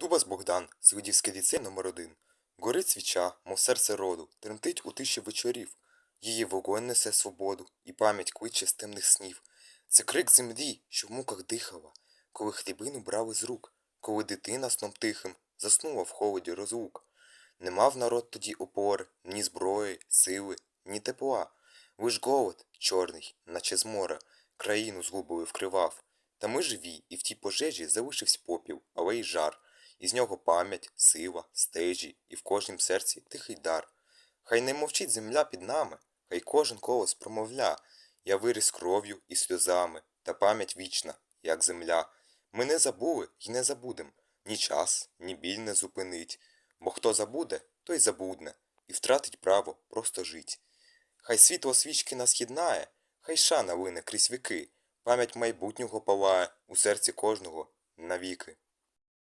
Дубас Богдан, Свидівський ліцей номер 1 Горить свіча, мов серце роду, тремтить у тиші вечорів. Її вогонь несе свободу, і пам'ять кличе з темних снів. Це крик землі, що в муках дихала, коли хлібину брали з рук, коли дитина сном тихим заснула в холоді розлук. Не мав народ тоді опори, ні зброї, сили, ні тепла. Лиш голод, чорний, наче з моря, країну згубою вкривав. Та ми живі, і в тій пожежі залишився попіл, але й жар. І з нього пам'ять, сила, стежі, і в кожнім серці тихий дар. Хай не мовчить земля під нами, хай кожен колос промовля. Я виріс кров'ю і сльозами, та пам'ять вічна, як земля. Ми не забули й не забудем, ні час, ні біль не зупинить. Бо хто забуде, той забудне, і втратить право просто жить. Хай світло свічки нас єднає, хай шана лине крізь віки, пам'ять майбутнього палає у серці кожного навіки.